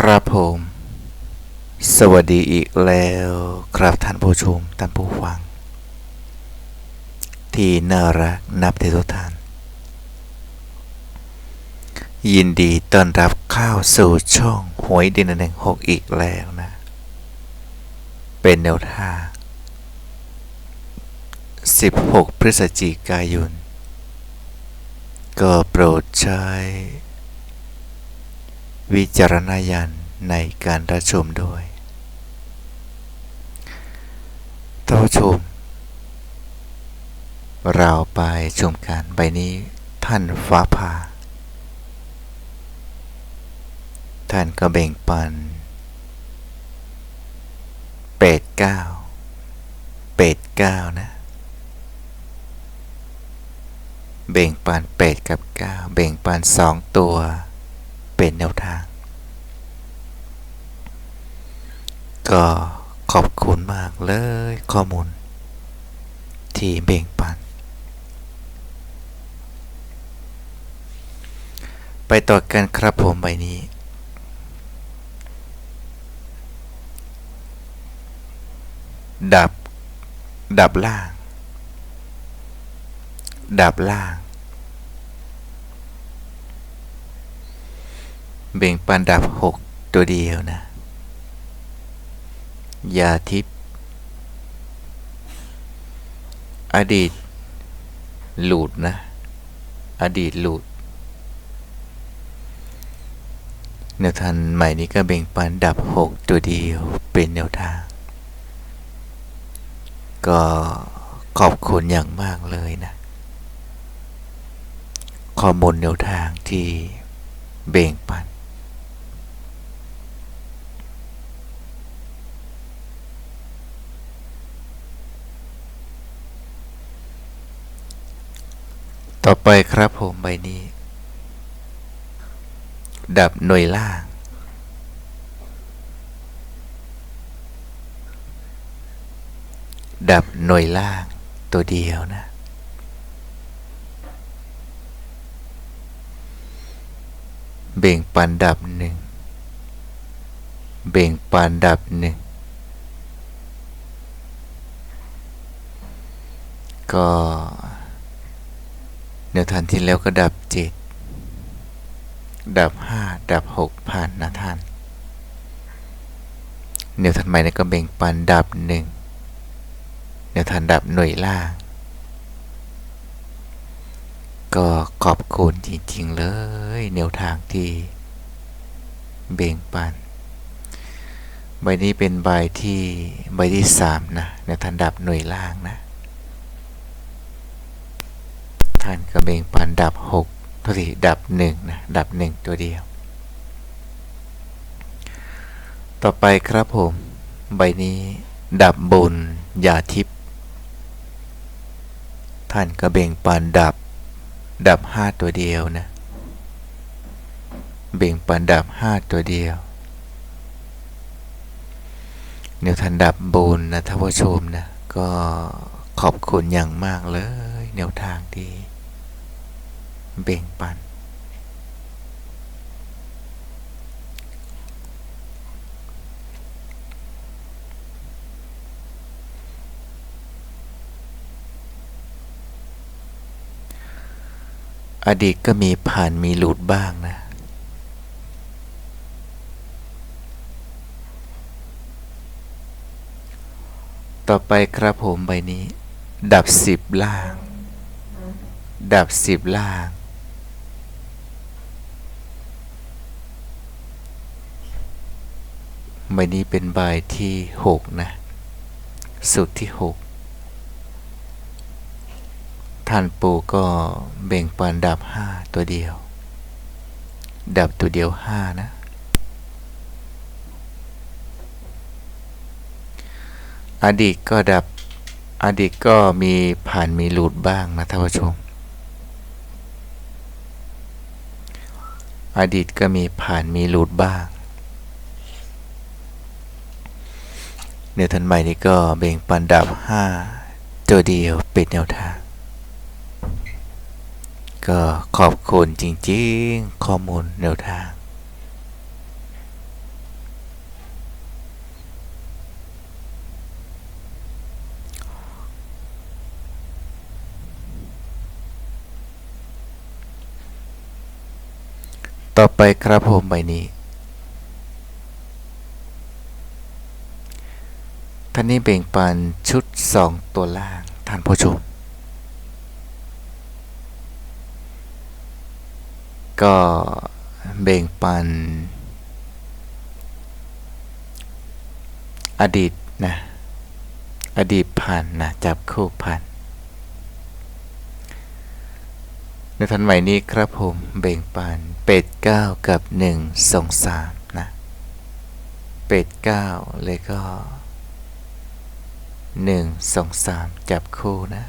ครับผม สวัสดีอีกแล้วครับท่านผู้ชมท่านผู้ฟัง ที่น่ารักนับถือทุกท่าน ยินดีต้อนรับเข้าสู่ช่องหวยดินหนึ่งหกอีกแล้วนะ เป็นแนวทาง 16 พฤศจิกายน ก็โปรดใช้ วิจารณญาณในการรับชมด้วยท่านผู้ชม เราไปชมการใบนี้ท่านฟ้าผ่า ท่านก็แบ่งปันเป็ดเก้าเป็ดเก้านะแบ่งปันเป็ดกับเก้าแบ่งปันสองตัว เป็นแนวทาง ก็ขอบคุณมากเลยข้อมูล ที่แบ่งปัน ไปต่อกันครับผมใบนี้ ดับ ดับล่าง ดับล่าง เบ่งปันดับหกตัวเดียวนะ ยาทิพย์อดีต หลุดนะ อดีตหลุดแนวทางใหม่นี้ก็เบ่งปันดับหกตัวเดียวเป็นแนวทาง ก็ขอบคุณอย่างมากเลยนะ ข้อมูลแนวทางที่เบ่งปัน ต่อไปครับผมใบนี้ ดับหน่วยล่าง ดับหน่วยล่างตัวเดียวนะ เบ่งปันดับหนึ่ง เบ่งปันดับหนึ่ง ก็ แนวทางที่แล้วก็ดับเจ็ดดับห้าดับหกผ่านนะท่านแนวทางใหม่นี่ก็เบ่งปันดับหนึ่งแนวทางดับหน่วยล่าง ก็ขอบคุณจริง ๆ เลยแนวทางที่เบ่งปัน ใบนี้เป็นใบที่ใบที่สามนะแนวทางดับหน่วยล่างนะ ท่านก็เบ่งปันดับหกตัวที่ดับหนึ่งนะ ดับหนึ่งตัวเดียว ต่อไปครับผม ใบนี้ดับบนยาทิพย์ท่านก็เบ่งปันดับ ดับห้าตัวเดียวนะ เบ่งปันดับห้าตัวเดียวเนวทันดับบนนะท่านผู้ชมนะ ก็ขอบคุณอย่างมากเลยแนวทางที่ เบ่งปัน อดีตก็มีผ่านมีหลุดบ้างนะต่อไปครับผมใบนี้ ดับสิบล่าง ดับสิบล่าง ใบนี้เป็นใบที่หกนะสุดที่หกท่านปู่ก็เบ่งปันดับห้าตัวเดียว ดับตัวเดียวห้านะอดีตก็ดับอดีตก็มีผ่านมีหลุดบ้างนะท่านผู้ชม อดีตก็มีผ่านมีหลุดบ้าง เดี๋อวท่นใหม่นี่ก็เบ่งปันดับ 5 ตัวเดียวปิดแนวทาง ก็ขอบคุณจริงๆข้อมูลแนวทางต่อไปครับผมใบนี้ ท่านนี้แบ่งปันชุด 2 ตัวล่าง ท่านผู้ชม ก็แบ่งปัน อดีตนะ อดีตผ่านนะจับคู่ผ่านในทันใหม่นี้ครับผมเบ่งปันเป็ดเก้ากับหนึ่งสองสามนะ เป็ดเก้าเลยก็ หนึ่งสองสามจับคู่นะ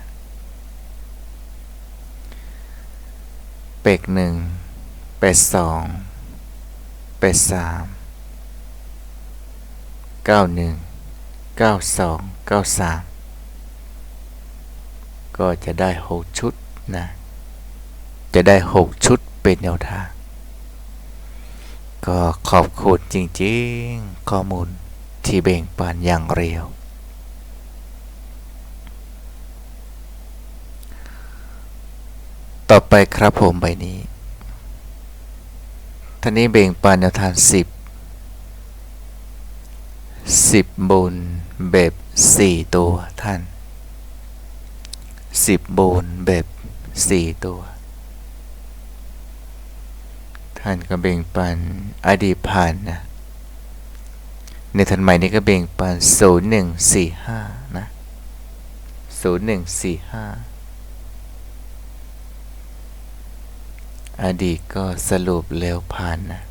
เป็กหนึ่งเป็ดสองเป็ดสามเก้าหนึ่งเก้าสองเก้าสามก็จะได้หกชุดนะ จะได้หกชุดเป็นแนวทาง ก็ขอบคุณจริงๆ ข้อมูลที่เบ่งปันอย่างเรียว ต่อไปครับผมใบนี้ท่านี้เบ่งปานแนวทาง 10 10บูนแบบ 4 ตัวท่าน 10บูนแบบ 4 ตัว ท่านก็เบ่งปันอดีตผ่านนะในทันใหม่นี้ก็เบ่งปัน 0145 นะ 0145 อดีตก็สรุปแล้วผ่านนะ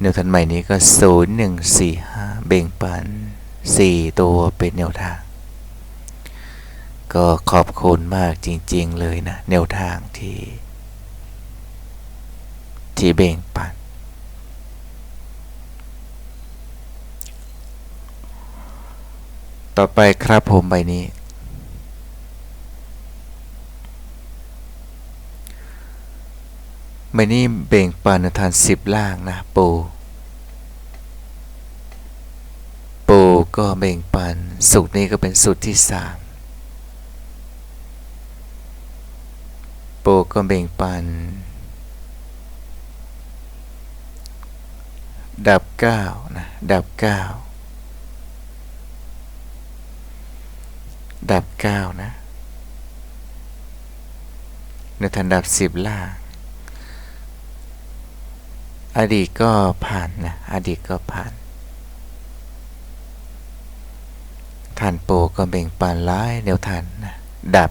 แนวทันใหม่นี้ก็ศูนย์หนึ่งสี่ห้าเบ่งปันสี่ตัวเป็นแนวทาง ก็ขอบคุณมากจริง ๆ เลยนะ แนวทางที่ ที่เบ่งปัน ต่อไปครับผมใบนี้ ใบนี้เบ่งปันทานสิบล่างนะปูปูก็เบ่งปันสูตรนี้ก็เป็นสูตรที่สามปูก็เบ่งปัน ดับเก้านะ ดับเก้าดับเก้านะ ในทันดับสิบล่าง อดีตก็ผ่านนะ อดีตก็ผ่านทานโปก็เบ่งปานร้ายแนวทานนะดับ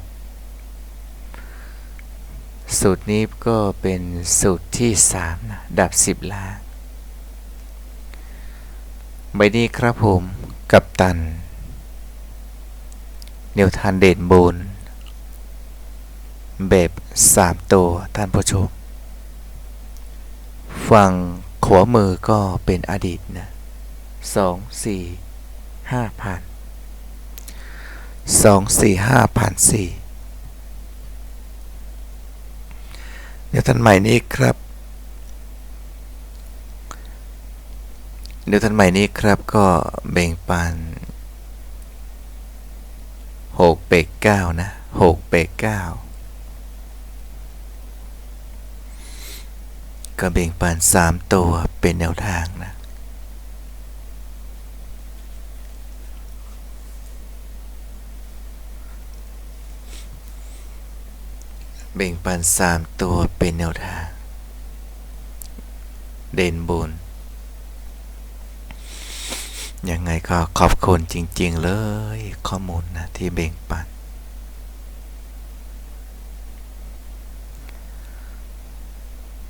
สูตรนี้ก็เป็นสูตรที่สามนะดับสิบล่างใบนี้ครับผมกับตันแนวทานเด่นบนแบบสามตัวท่านผู้ชม ฝั่งขวามือก็เป็นอดีตนะสองสี่ห้าพันสองสี่ห้าพันสี่เดี๋ยวท่านใหม่นี้ครับ เดี๋ยวท่านใหม่นี้ครับก็แบ่งปันหกเปกเก้านะหกเปกเก้า ก็แบ่งปันสามตัวเป็นแนวทางนะแบ่งปันสามตัวเป็นแนวทาง เด่นบนยังไงก็ขอบคุณจริง ๆ เลยข้อมูลนะที่แบ่งปัน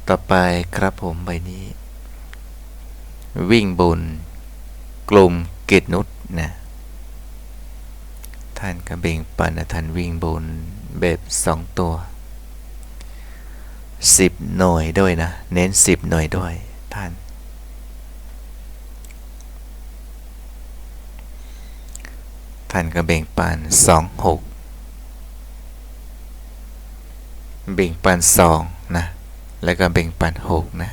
ต่อไปครับผมใบนี้ วิ่งบน กลุ่มเกตนุษนะท่านก็แบ่งปันท่านวิ่งบนแบบสองตัวสิบหน่วยด้วยนะ เน้นสิบหน่วยด้วยท่าน ท่านก็แบ่งปันสองหกแบ่งปันสองนะ แล้วก็แบ่งปันหกนะ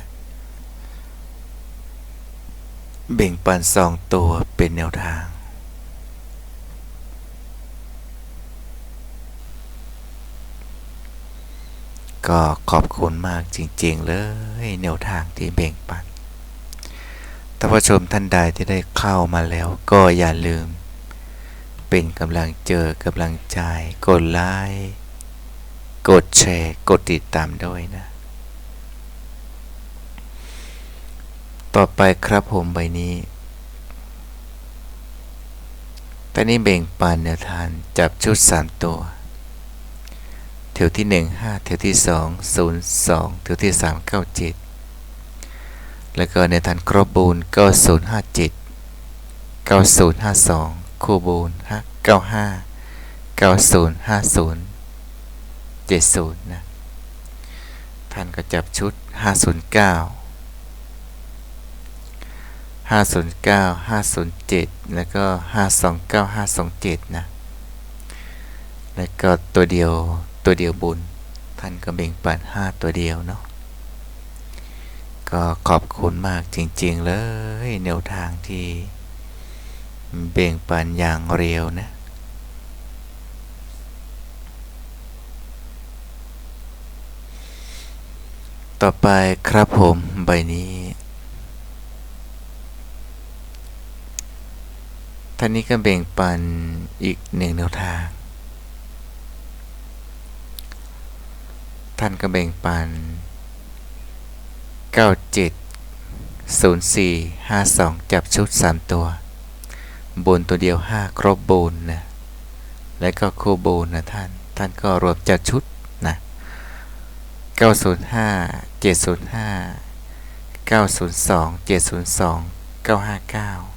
แบ่งปันสองตัวเป็นแนวทาง ก็ขอบคุณมากจริง ๆ เลยแนวทางที่แบ่งปันท่านผู้ชมท่านใดที่ได้เข้ามาแล้วก็อย่าลืม เป็นกำลังเจอกำลังใจ กดไลค์กดแชร์ กดติดตามด้วยนะ ต่อไปครับผมใบนี้ตอนนี้เบ่งปันแนวทานจับชุด 3 ตัวแถวที่ 1 5แถวที่ 2 0 2แถวที่ 3 9 7 แล้วก็ในทานครบบูน9057 9052 คู่บูน95 9050 70 นะ ท่านก็จับชุด 509 509 507 แล้วก็ 529 527 นะ แล้วก็ตัวเดียวตัวเดียวบุญ ท่านก็เบ่งปัน5ตัวเดียวเนาะ ก็ขอบคุณมากจริง ๆ เลยแนวทางที่เบ่งปันอย่างเร็วนะต่อไปครับผมใบนี้ ท่านนี้ก็เบ่งปันอีกหนึ่งแนวทาง ท่านก็เบ่งปัน 97 04 52 จับชุด 3 ตัว บนตัวเดียว 5 ครบบนนะ และก็คู่บนนะท่าน ท่านก็รวมจัดชุดนะ905 705 902 702 959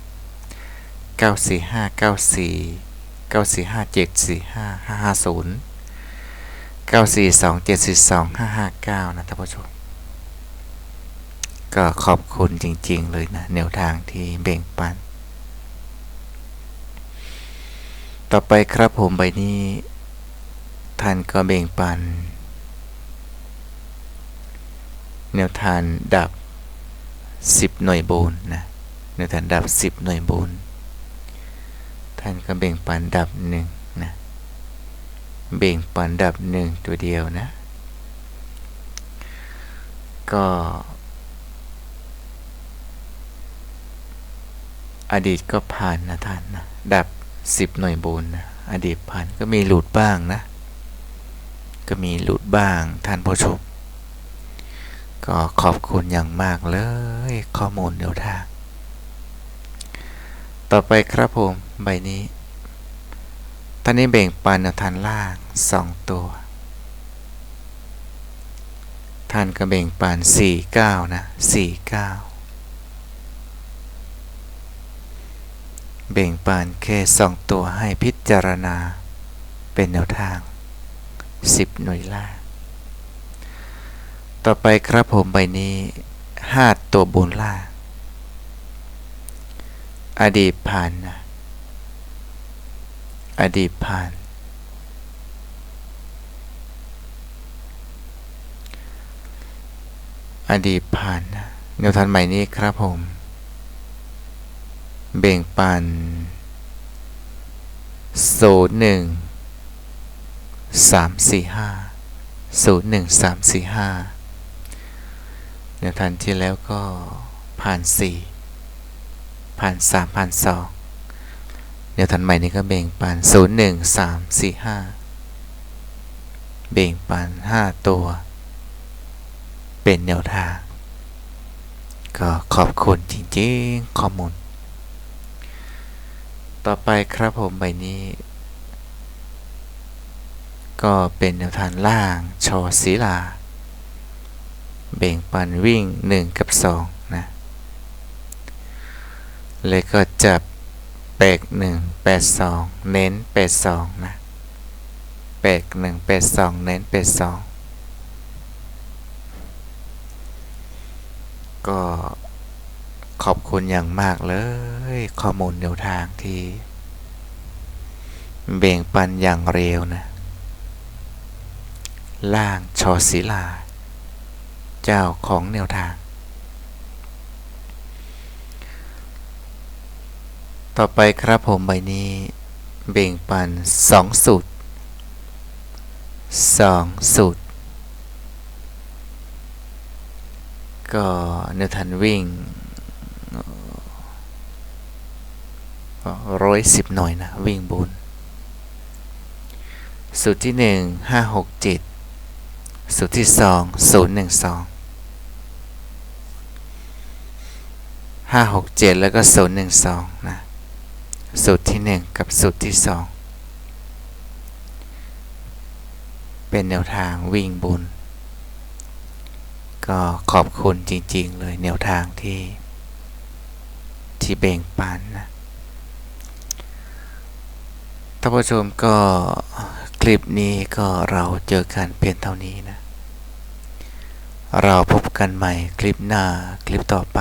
945 94 945 745 550 942 742 559 นะท่านผู้ชม ก็ขอบคุณจริง ๆ เลยนะ แนวทางที่เบ่งปัน ต่อไปครับผมใบนี้ ท่านก็เบ่งปัน แนวทางดับ 10 หน่วยโบนนะแนวทางดับ 10 หน่วยโบูน ท่านก็เบ่งปันดับหนึ่งนะเบ่งปันดับหนึ่งตัวเดียวนะ ก็อดีตก็ผ่านนะท่านนะดับ10หน่วยบนนะอดีตผ่านก็มีหลุดบ้างนะ ก็มีหลุดบ้างท่านผู้ชมก็ขอบคุณอย่างมากเลยข้อมูลแนวทาง ต่อไปครับผม ใบนี้ท่านนี้เบ่งปันแนวทางล่าง 2 ตัวท่านก็เบ่งปัน49 นะ 49 เบ่งปันแค่ 2 ตัวให้พิจารณา เป็นแนวทาง 10 หน่วยล่าง ต่อไปครับผมใบนี้ 5 ตัวบนล่าง อดีตผ่านนะ อดีตผ่าน อดีตผ่านนะแนวทางใหม่นี้ครับผม เบ่งปันศูนย์หนึ่งสามสี่ห้าศูนย์หนึ่งสามสี่ห้าแนวทางที่แล้วก็ผ่านสี่ ผ่านสามผ่านสองแนวทางใหม่นี้ก็เบ่งปันศูนย์หนึ่งสามสี่ห้าเบ่งปันห้าตัว เป็นแนวทาง ก็ขอบคุณจริงๆข้อมูล ต่อไปครับผมใบนี้ ก็เป็นแนวทางล่างชอศิลา เบ่งปันวิ่ง 1 กับ 2 เลยก็จับแปก1 8 2เน้น8 2นะแปก1 8 2เน้น8 2ก็ขอบคุณอย่างมากเลย ข้อมูลแนวทางที่ เบ่งปันอย่างเร็วนะ ล่างชอศิลา เจ้าของแนวทาง ต่อไปครับผมใบนี้เบ่งปันสองสูตรสองสูตร ก็แนวทางวิ่งร้อยสิบหน่อยนะ วิ่งบนสูตรที่หนึ่งห้าหกเจ็ดสูตรที่สองศูนย์หนึ่งสองห้าหกเจ็ดแล้วก็ศูนย์หนึ่งสองนะ สูตรที่หนึ่งกับสูตรที่สองเป็นแนวทางวิ่งบุญ ก็ขอบคุณจริง ๆ เลยแนวทางที่ที่เบ่งปันนะท่านผู้ชมก็คลิปนี้ก็เราเจอกันเพียงเท่านี้นะ เราพบกันใหม่คลิปหน้าคลิปต่อไป